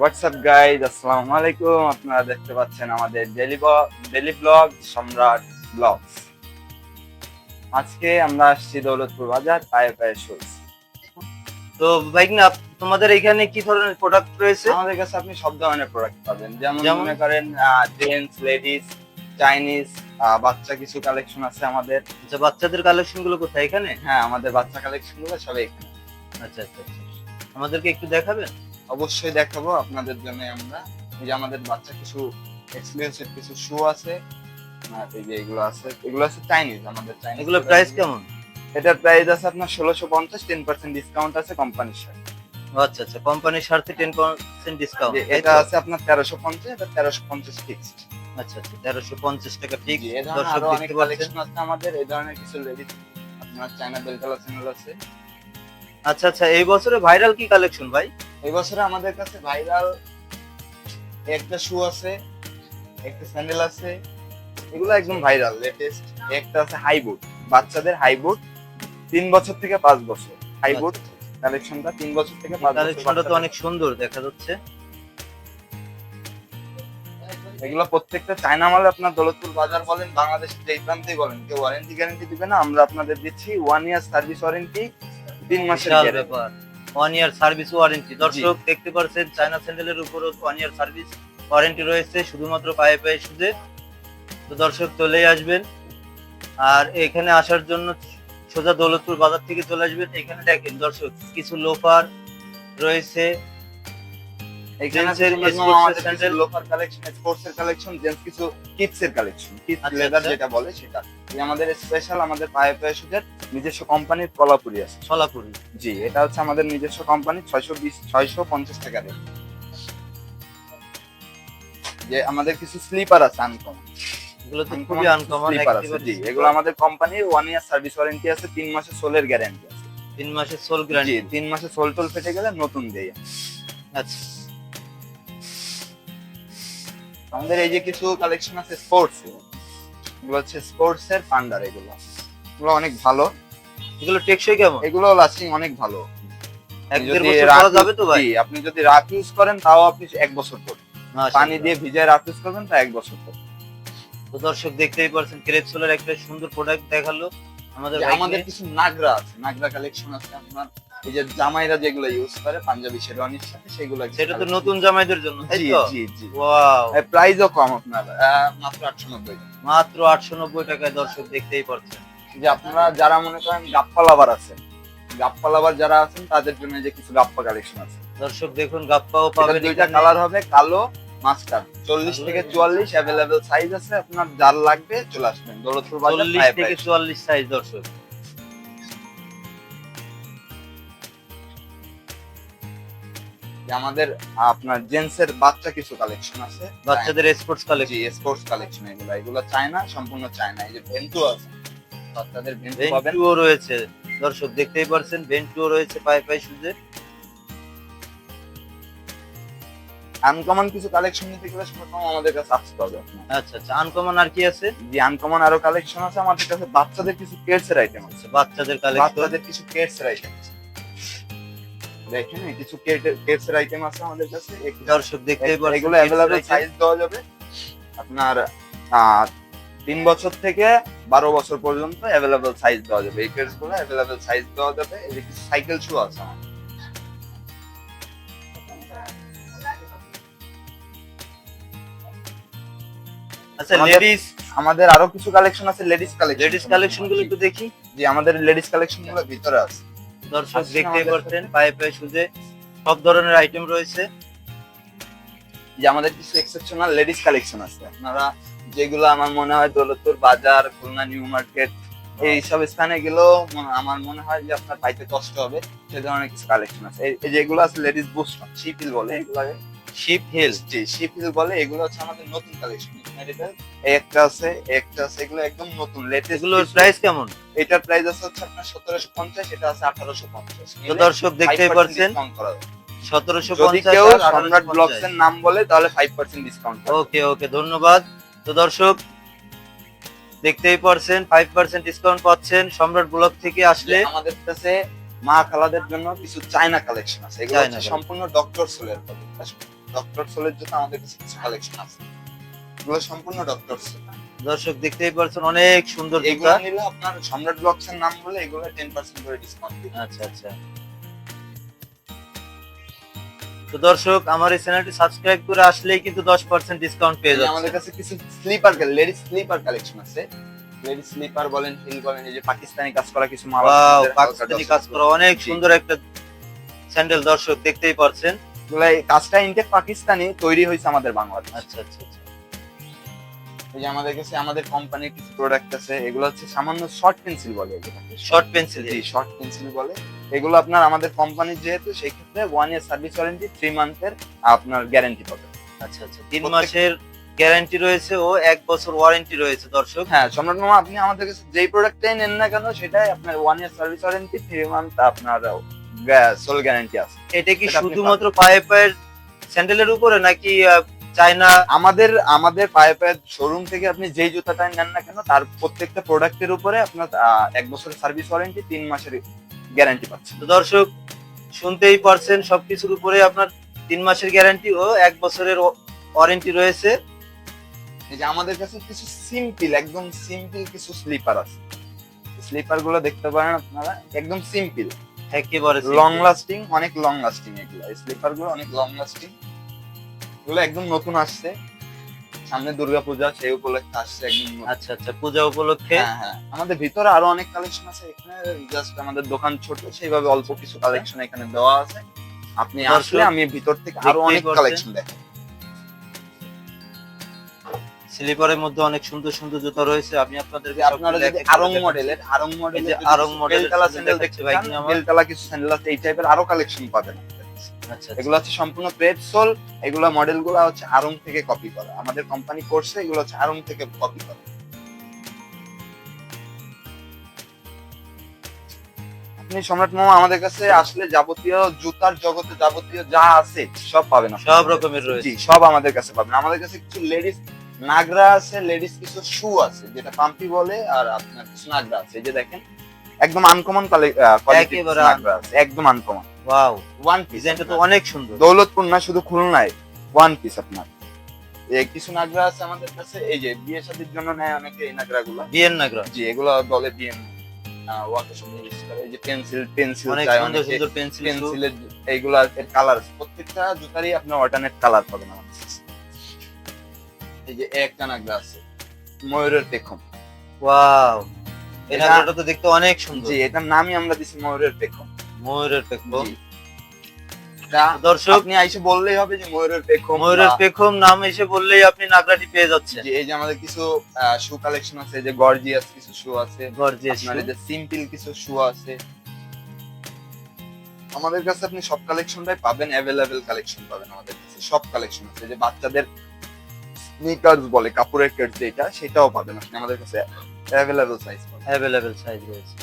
WhatsApp guys আসসালামু আলাইকুম আপনারা দেখতে পাচ্ছেন আমাদের daily daily blog Samrat blogs আজকে আমরা আসছি দৌলতপুর বাজার পায়ে পায়ে শুজ তো বাইক না তোমাদের এখানে কি ধরনের প্রোডাক্ট রয়েছে? আমাদের কাছে আপনি সব ধরনের প্রোডাক্ট পাবেন। যেমন যেমন? মনে করেন জেন্টস লেডিস চাইনিজ বাচ্চা কিছু কালেকশন আছে আমাদের। আচ্ছা বাচ্চাদের কালেকশনগুলো কোথায় এখানে? হ্যাঁ আমাদের বাচ্চা কালেকশনগুলো সব এখানে। আচ্ছা আচ্ছা আচ্ছা। আমাদেরকে একটু দেখাবেন? অবশ্যই দেখাবো আপনাদের জন্য আমরা। এই যে আমাদের বাচ্চা কিছু এক্সক্লুসিভ কিছু শু আছে আর এই যে এগুলো আছে এগুলো আছে চাইনিজ আমাদের চাইনিজ এগুলো প্রাইস কেমন? এটার প্রাইস আছে আপনার ষোলোশো পঞ্চাশ টেন পার্সেন্ট ডিসকাউন্ট আছে কোম্পানির সাথে আচ্ছা আচ্ছা কোম্পানির স্বার্থে টেন পার্সেন্ট ডিসকাউন্ট এটা আছে আপনার তেরোশো পঞ্চাশ এটা তেরোশো পঞ্চাশ ফিক্সড আচ্ছা আচ্ছা তেরোশো পঞ্চাশ টাকা ধরনের দর্শক দেখতে পাচ্ছেন। আমাদের এই ধরনের কিছু লেডিস আপনার চায়না বেলতলা চ্যানেল আছে। আচ্ছা আচ্ছা এই বছরে ভাইরাল কি কালেকশন ভাই? এই বছরে আমাদের কাছে ভাইরাল একটা শু আছে একটা স্যান্ডেল আছে এগুলো একদম ভাইরাল লেটেস্ট একটা আছে হাই বুট বাচ্চাদের হাই বুট তিন বছর থেকে পাঁচ বছর। হাই বুট কালেকশনটা তিন বছর থেকে পাঁচ বছর কালেকশনটা তো অনেক সুন্দর দেখা যাচ্ছে। এগুলো প্রত্যেকটা চায়না মাল আপনার দৌলতপুর বাজার বলেন বাংলাদেশের যেই প্রান্তেই বলেন কেউ ওয়ারেন্টি গ্যারান্টি দিবে না আমরা আপনাদের দিচ্ছি ওয়ান ইয়ার সার্ভিস ওয়ারেন্টি তিন মাসের ব্যাপার। ওয়ান ইয়ার সার্ভিস ওয়ারেন্টি দর্শক দেখতে পাচ্ছেন চায়না স্যান্ডেলের উপরও ওয়ান ইয়ার সার্ভিস ওয়ারেন্টি রয়েছে শুধুমাত্র পায়ে পায়ে সুদে তো দর্শক চলেই আসবেন। আর এখানে আসার জন্য সোজা দৌলতপুর বাজার থেকে চলে আসবেন। এখানে দেখেন দর্শক কিছু লোফার রয়েছে। আমাদের। লোফার কালেকশন স্পোর্টস এর কালেকশন জেন্টস কিছু কিডস কালেকশন কিডস লেদার। যেটা বলে সেটা। আমাদের স্পেশাল আমাদের পায়ে পায়ে সুজের নিজস্ব কোম্পানির কলাপুরি আছে। ছলাপুরি জি এটা হচ্ছে আমাদের নিজস্ব কোম্পানি ছয়শো বিশ ছয়শো পঞ্চাশ টাকা রেট। যে আমাদের কিছু স্লিপার আছে আনকমন এগুলো তো খুবই আনকমন জি এগুলো আমাদের কোম্পানির ওয়ান ইয়ার সার্ভিস ওয়ারেন্টি আছে তিন মাসের সোলের গ্যারান্টি আছে। তিন মাসের সোল গ্যারান্টি তিন মাসে সোল টোল ফেটে গেলে নতুন দেই। আচ্ছা। আমাদের এই যে কিছু কালেকশন আছে স্পোর্টস এগুলো হচ্ছে স্পোর্টস এর পান্ডার এগুলো। এগুলো অনেক ভালো। এগুলো টেকসই কেমন? এগুলো লাস্টিং অনেক ভালো। যদি যাবে তো ভাই। আপনি যদি রাখ ইউজ করেন তাও আপনি এক বছর মাশাআল্লাহ। পানি দিয়ে ভিজায় রাখ ইউজ করবেন তা এক বছর করবেন তো দর্শক দেখতেই পারছেন ক্রেপসোলার একটা সুন্দর প্রোডাক্ট দেখাল। আমাদের আমাদের কিছু নাগরা আছে নাগরা কালেকশন আছে আপনার। এই যে জামাইরা যেগুলো ইউজ করে পাঞ্জাবি শেরওয়ানির সাথে সেগুলো সেটা তো নতুন জামাইদের জন্য তাই জি তো? জি জি। ওয়াও। প্রাইসও কম আপনার। মাত্র আটশো নব্বই মাত্র আটশো নব্বই টাকায় দর্শক দেখতেই পারছেন যে আপনারা যারা মনে করেন গাপ্পা লাভার আছেন গাপ্পা লাভার যারা আছেন তাদের জন্য যে কিছু গাপ্পা কালেকশন আছে। দর্শক দেখুন গাপ্পাও পাবেন দুইটা কালার হবে কালো মাস্টার চল্লিশ থেকে চুয়াল্লিশ অ্যাভেলেবেল সাইজ আছে আপনার যার লাগবে চলে আসবেন। দৌলতপুর বাজার চল্লিশ থেকে। চুয়াল্লিশ সাইজ দর্শক। যে আমাদের আপনার জেন্টস এর বাচ্চা কিছু কালেকশন আছে। বাচ্চাদের স্পোর্টস কালেকশন স্পোর্টস কালেকশন এগুলো। এগুলো চায়না সম্পূর্ণ চায়না। এই যে ভেন্টু আছে। বাচ্চাদের ভেন্টুও রয়েছে। দর্শক দেখতেই পারছেন ভেন্টুও রয়েছে পায়ে পায়ে সুজে আনকমন কিছু কালেকশন নিতে গেলে সর্বপ্রথম আমাদের কাছে আসতে হবে আচ্ছা আচ্ছা আনকমন আর কি আছে? যে আনকমন আরও কালেকশন আছে। আমাদের কাছে বাচ্চাদের কিছু এর আইটেম আছে। বাচ্চাদের কালেকশন বাচ্চাদের কিছু কেটস এর আইটেম আছে। দেখেন কিছু আইটেম আছে আমাদের কাছে। দর্শক দেখতেই পারছেন এগুলো অ্যাভেলেবল সাইজ দেওয়া যাবে। আপনার তিন বছর থেকে বারো বছর পর্যন্ত অ্যাভেলেবল সাইজ দেওয়া যাবে। এই কেটসগুলো অ্যাভেলেবল সাইজ দেওয়া যাবে। এই যে কিছু সাইকেল শু আছে আমাদের। আচ্ছা লেডিস আমাদের আরও কিছু কালেকশন আছে লেডিস কালেকশন লেডিস কালেকশনগুলো একটু দেখি। যে আমাদের লেডিস কালেকশনগুলো ভিতরে আছে। দর্শক বিক্রি দেখতেই পারছেন পায়ে পায়ে সুজে সব ধরনের আইটেম রয়েছে। যে আমাদের কিছু এক্সেপশনাল লেডিস কালেকশন আছে। আপনারা যেগুলো আমার মনে হয় দৌলতপুর বাজার খুলনা নিউ মার্কেট এইসব স্থানে গেলেও আমার মনে হয় যে আপনার পাইতে কষ্ট হবে। সে ধরনের কিছু কালেকশন আছে। এই- এই যেগুলো আছে লেডিস বুস্ট শিপিল বলে এগুলো শিপ হিল জি শিপিল বলে এগুলো হচ্ছে আমাদের নতুন কালেকশন একটা আছে একটা আছে এগুলো একদম নতুন লেটেস্ট এগুলোর প্রাইস কেমন? এটার প্রাইস আছে হচ্ছে আপনার সতেরোশো পঞ্চাশ এটা আছে আঠারোশো পঞ্চাশ। দর্শক দেখতেই পারছেন সতেরোশো কেউ সম্রাট ব্লগস এর নাম বলে তাহলে five percent discount okay okay ধন্যবাদ। তো দর্শক দেখতেই পারছেন ফাইভ পার্সেন্ট ডিসকাউন্ট পাচ্ছেন সম্রাট ব্লগ থেকে আসলে। আমাদের কাছে মা খালাদের জন্য কিছু চায়না কালেকশন আছে। এগুলো হচ্ছে সম্পূর্ণ ডক্টর সোলের ডক্টর সোলের জন্য আমাদের কাছে কিছু কালেকশন আছে। এগুলো সম্পূর্ণ ডক্টর সোল দর্শক দেখতেই পারছেন অনেক সুন্দর এগুলো নিলে আপনার সম্রাট ব্লকস এর নাম বলে এগুলো টেন পার্সেন্ট করে ডিসকাউন্ট দিবে আচ্ছা আচ্ছা। তো দর্শক আমার এই চ্যানেলটি সাবস্ক্রাইব করে আসলেই কিন্তু দশ পার্সেন্ট ডিসকাউন্ট পেয়ে যাচ্ছে আমাদের কাছে কিছু স্লিপার লেডিস স্লিপার কালেকশন আছে। লেডিস স্লিপার বলেন হিল বলেন এই যে পাকিস্তানি কাজ করা কিছু মাল পাকিস্তানি কাজ করা অনেক সুন্দর একটা স্যান্ডেল দর্শক দেখতেই পারছেন। কাজটা ইনটেক পাকিস্তানি তৈরি হয়েছে আমাদের বাংলাদেশ। আচ্ছা আচ্ছা আচ্ছা। এই যে আমাদের কাছে আমাদের কোম্পানির কিছু প্রোডাক্ট আছে এগুলো হচ্ছে সামান্য শর্ট পেন্সিল বলে শর্ট পেন্সিল জি শর্ট পেন্সিল বলে। এগুলো আপনার আমাদের কোম্পানির যেহেতু সেই ক্ষেত্রে one year service warranty three মান্থের আপনার গ্যারান্টি পাবে। আচ্ছা আচ্ছা। তিন মাসের গ্যারান্টি রয়েছে ও এক বছর ওয়ারেন্টি রয়েছে দর্শক। হ্যাঁ সম্রাট মামা আপনি আমাদের কাছে যেই প্রোডাক্টটাই নেন না কেন সেটাই আপনার one year service warranty three month আপনার সোল গ্যারান্টি আছে। এটা কি শুধুমাত্র পায়ে পায়ের স্যান্ডেলের উপরে নাকি চায়না আমাদের আমাদের পায়ে পায়ে শোরুম থেকে আপনি যেই জুতাটাই নেন না কেন তার প্রত্যেকটা প্রোডাক্টের উপরে আপনার এক বছরের সার্ভিস ওয়ারেন্টি তিন মাসের গ্যারান্টি পাচ্ছেন তো দর্শক শুনতেই পারছেন সবকিছুর উপরে আপনার তিন মাসের গ্যারান্টি ও এক বছরের ওয়ারেন্টি রয়েছে। এই যে আমাদের কাছে কিছু সিম্পল একদম সিম্পল কিছু স্লিপার আছে। স্লিপারগুলো দেখতে পারেন আপনারা একদম সিম্পল একেবারে লং লাস্টিং অনেক লং লাস্টিং এগুলো। স্লিপারগুলো অনেক লং লাস্টিং এগুলো একদম নতুন আসছে। সামনে দুর্গা পূজা সেই উপলক্ষে আসছে একদম আচ্ছা আচ্ছা পূজা উপলক্ষে? হ্যাঁ হ্যাঁ। আমাদের ভিতরে আরও অনেক কালেকশন আছে। এখানে জাস্ট আমাদের দোকান ছোট সেইভাবে অল্প কিছু কালেকশন এখানে দেওয়া আছে। আপনি আসলে আমি ভিতর থেকে আরও অনেক কালেকশন দেখাই। স্লিপারের মধ্যে অনেক সুন্দর সুন্দর জুতা রয়েছে। আমি আপনাদেরকে আপনারা যদি আরং মডেলের আরং মডেলের যে আড়ং মডেলের বেলতলা স্যান্ডেল দেখতে ভাই কি আমার? বেলতলা কিছু স্যান্ডেল আছে এই টাইপের আরও কালেকশন পাবেন আচ্ছা আচ্ছা। এগুলো হচ্ছে সম্পূর্ণ প্রেড সোল এগুলো মডেলগুলো হচ্ছে আরং থেকে কপি করা। আমাদের কোম্পানি করছে এগুলো হচ্ছে আরং থেকে কপি করা। আপনি সম্রাট মামা আমাদের কাছে আসলে যাবতীয় জুতার জগতে যাবতীয় যা আছে সব পাবেন সব রকমের রয়েছে। সব আমাদের কাছে পাবেন। আমাদের কাছে কিছু লেডিস নাগরা আছে লেডিস কিছু শু আছে যেটা পাম্পি বলে আর আপনার কিছু নাগরা আছে। এই যে দেখেন একদম আনকমন কোয়ালিটি নাগরা আছে একদম আনকমন ওয়াও ওয়ান পিস ডিজাইনটা তো অনেক সুন্দর। দৌলতপুর না শুধু খুলনায়। ওয়ান পিস আপনার। এই কিছু নাগরা আছে আমাদের কাছে এই যে বিয়ে শাদীর জন্য নেয় অনেকে এই নাগরা গুলো বিয়ের নাগরা। জি এগুলো বলে বিয়ে পেন্সিল পেন্সিল পেন্সিলের এইগুলা কালার প্রত্যেকটা জুতারই আপনি অল্টারনেট কালার পাবেন আমাদের। এই যে আছে ময়ূরের পেখম। ওয়াও এই তো দেখতে অনেক সুন্দর। জি এটার নামই আমরা দিছি ময়ূরের পেখম। ময়ূরের পেখম। দর্শক আপনি আইসে বললেই হবে যে ময়ূরের পেখম ময়ূরের পেখম নাম এসে বললেই আপনি নাগরাটি পেয়ে যাচ্ছেন। এই যে আমাদের কিছু শু কালেকশন আছে যে গর্জিয়াস কিছু শু আছে। গর্জিয়াস এই যে সিম্পল কিছু শু আছে। আমাদের কাছে আপনি সব কালেকশনটাই পাবেন অ্যাভেলেবেল কালেকশন পাবেন আমাদের কাছে। সব কালেকশন আছে যে বাচ্চাদের স্নিকার্স বলে কাপড়ের কেট যেটা সেটাও পাবেন আপনি। আমাদের কাছে অ্যাভেলেবেল সাইজ পাবেন। অ্যাভেলেবেল সাইজ রয়েছে।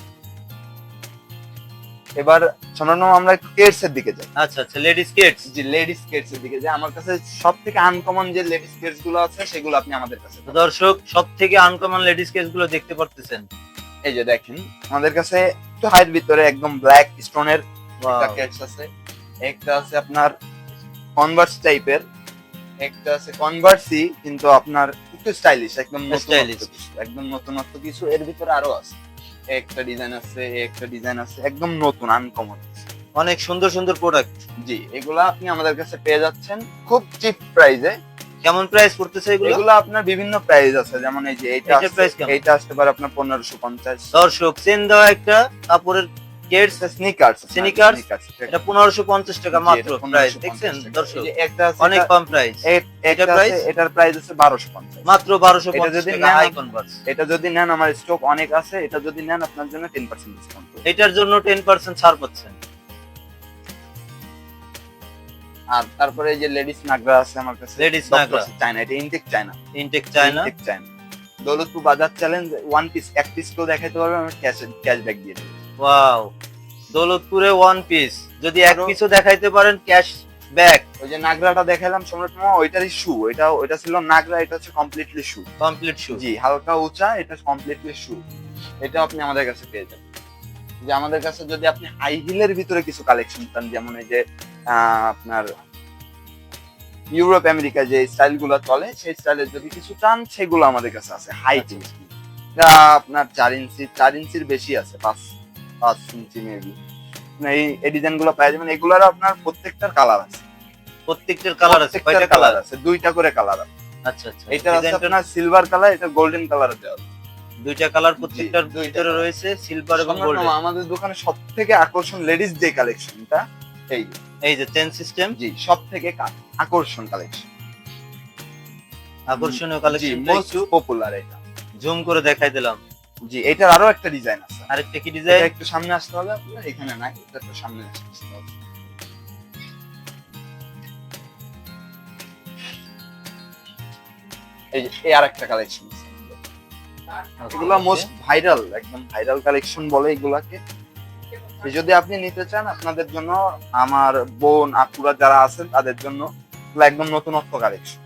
এবার সামান্য আমরা কেটস এর দিকে যাই। আচ্ছা আচ্ছা লেডিস কিডস যে লেডিস কেটস এর দিকে যাই। আমার কাছে সব থেকে আনকমন যে লেডিস কেটসগুলো আছে সেগুলো আপনি আমাদের কাছে। দর্শক সব থেকে আনকমন লেডিস কেসগুলো দেখতে পারতেছেন। এই যে দেখেন আমাদের কাছে একটু হাইট ভিতরে একদম ব্ল্যাক স্টোনের Wow. আছে। একটা আছে আপনার কনভার্স টাইপের একটা আছে কনভার্সই কিন্তু আপনার একটু স্টাইলিশ একদম কিছু একদম নতুনত্ব কিছু। এর ভিতরে আরও আছে। একটা ডিজাইন আছে একটা ডিজাইন আছে একদম নতুন আনকমন অনেক সুন্দর সুন্দর প্রোডাক্ট জি এগুলা আপনি আমাদের কাছে পেয়ে যাচ্ছেন খুব চিপ প্রাইসে কেমন প্রাইস পড়তেছে এগুলো? এগুলো আপনার বিভিন্ন প্রাইস আছে। যেমন এই যে এইটা কেমন? এইটা আসতে পারে আপনার পনেরোশো পঞ্চাশ। দর্শক চেন দেওয়া একটা কাপড়ের কেটস স্নিকার্স Sneakers? এটা পনেরোশো পঞ্চাশ টাকা মাত্র প্রাইস দেখছেন? দর্শক একটা অনেক কম প্রাইস এটা? আছে এটার প্রাইস আছে বারোশো পঞ্চাশ। মাত্র বারোশো এটা পঞ্চাশ যদি টাকা নেন হাই কনভার্স এটা যদি নেন আমার স্টক অনেক আছে এটা যদি নেন আপনার জন্য টেন পার্সেন্ট ডিসকাউন্ট এটার জন্য টেন পার্সেন্ট ছাড় পাচ্ছেন। আর তারপরে যে লেডিস নাগরা আছে আমার কাছে। Doctor নাগরা। চায়না এটা intact China intact China intact China Daulatpur বাজার চ্যালেঞ্জ ওয়ান পিস এক পিস কেউ দেখাতে পারবে আমি ক্যাশ ক্যাশব্যাক দিয়ে দেবো। ওয়াও দৌলতপুরে ওয়ান পিস যদি এক পিসও দেখাইতে পারেন ক্যাশ ব্যাক ওই যে নাগরাটা দেখালাম সম্রাট মামা ওইটারই শু এটা ওইটা ছিল নাগরা এটা হচ্ছে কমপ্লিটলি শু কমপ্লিট শু জি হালকা উঁচা এটা কমপ্লিটলি শু এটা আপনি আমাদের কাছে পেয়ে যাবেন। যে আমাদের কাছে যদি আপনি হাই হিলের ভিতরে কিছু কালেকশন চান যেমন এই যে আপনার ইউরোপ আমেরিকা যে স্টাইলগুলো চলে সেই স্টাইলের যদি কিছু চান সেগুলো আমাদের কাছে আছে। হাই আচ্ছা। এটা আপনার চার ইঞ্চি চার ইঞ্চির বেশি আছে পাঁচ পাঁচ ইঞ্চি মেবি এই এই ডিজাইনগুলো পাওয়া যাবেন এগুলোর আপনার প্রত্যেকটার কালার আছে। প্রত্যেকটার কালার আছে কয়টা কালার আছে। দুইটা করে কালার আছে। আচ্ছা আচ্ছা। এটা আছে আপনার সিলভার কালার এটা গোল্ডেন কালার দেওয়া আছে। দুইটা কালার প্রত্যেকটার দুইটা ভিতরে রয়েছে সিলভার এবং গোল্ডেন আমাদের দোকানে সব থেকে আকর্ষণ লেডিস যে কালেকশনটা এই। এই যে চেন সিস্টেম জি সব থেকে আকর্ষণ কালেকশন আকর্ষণীয় কালেকশন মোস্ট পপুলার এটা। জুম করে দেখাই দিলাম। জি এটার আরও একটা ডিজাইন আছে। আরেকটা কি ডিজাইন একটু সামনে আসতে হবে আপনার এখানে নাই এটা একটু সামনে আসতে হবে। এই যে এই আরেকটা কালেকশন এগুলো মোস্ট ভাইরাল একদম ভাইরাল কালেকশন বলে এগুলাকে। যদি আপনি নিতে চান আপনাদের জন্য আমার বোন আপুরা যারা আছেন তাদের জন্য একদম নতুনত্ব কালেকশন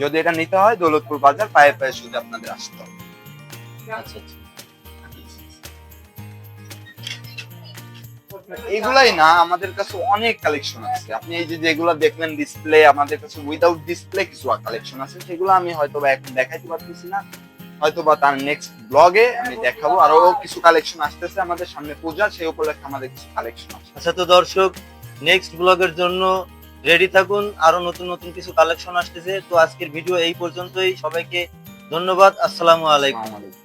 যদি এটা নিতে হয় দৌলতপুর বাজার পায়ে পায়ে শুধু আপনাদের আসতে হবে। আচ্ছা আচ্ছা। এগুলাই না আমাদের কাছে অনেক কালেকশন আছে। আপনি এই যে যেগুলো দেখলেন ডিসপ্লে আমাদের কাছে উইদাউট ডিসপ্লে কিছু কালেকশন আছে সেগুলো আমি হয়তো বা এখন দেখাইতে পারতেছি না। হয়তো বা তার নেক্সট ব্লগে আমি দেখাবো। আরও কিছু কালেকশন আসতেছে আমাদের সামনে পূজা সেই উপলক্ষে আমাদের কিছু কালেকশন আছে। আচ্ছা তো দর্শক নেক্সট ব্লগের জন্য রেডি থাকুন। আরও নতুন নতুন কিছু কালেকশন আসতেছে। তো আজকের ভিডিও এই পর্যন্তই। সবাইকে ধন্যবাদ। আসসালামু আলাইকুম।